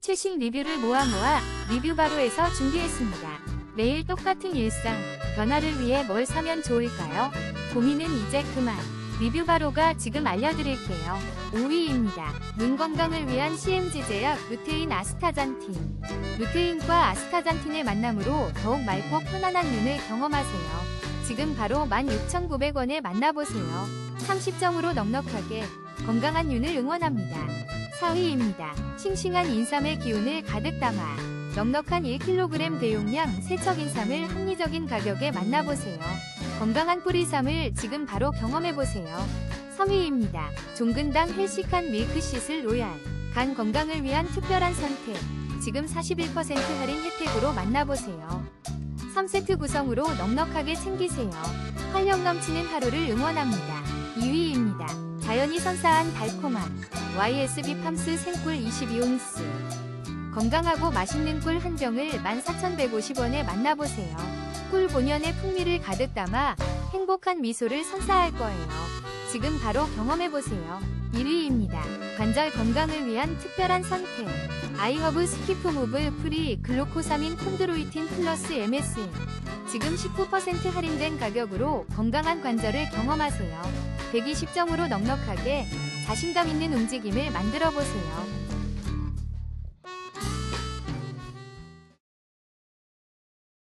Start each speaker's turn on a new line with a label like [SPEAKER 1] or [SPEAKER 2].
[SPEAKER 1] 최신 리뷰를 모아 모아 리뷰 바로에서 준비했습니다. 매일 똑같은 일상, 변화를 위해 뭘 사면 좋을까요? 고민은 이제 그만. 리뷰 바로가 지금 알려드릴게요. 5위입니다. 눈 건강을 위한 CMG 제약 루테인 아스타잔틴. 루테인과 아스타잔틴의 만남으로 더욱 맑고 편안한 눈을 경험하세요. 지금 바로 16,900원에 만나보세요. 30점으로 넉넉하게 건강한 눈을 응원합니다. 4위입니다. 싱싱한 인삼의 기운을 가득 담아 넉넉한 1kg 대용량 세척 인삼을 합리적인 가격에 만나보세요. 건강한 뿌리삼을 지금 바로 경험해보세요. 3위입니다. 종근당 헬시칸 밀크시슬 로얄 간 건강을 위한 특별한 선택 지금 41% 할인 혜택으로 만나보세요. 3세트 구성으로 넉넉하게 챙기세요. 활력 넘치는 하루를 응원합니다. 2위입니다. 자연이 선사한 달콤함 YSB 팜스 생꿀 22온스 건강하고 맛있는 꿀 한 병을 14,150원에 만나보세요. 꿀 본연의 풍미를 가득 담아 행복한 미소를 선사할 거예요. 지금 바로 경험해보세요. 1위입니다. 관절 건강을 위한 특별한 선택. 아이허브 스키프 무블 프리 글루코사민 콘드로이틴 플러스 MSM. 지금 19% 할인된 가격으로 건강한 관절을 경험하세요. 120점으로 넉넉하게 자신감 있는 움직임을 만들어 보세요.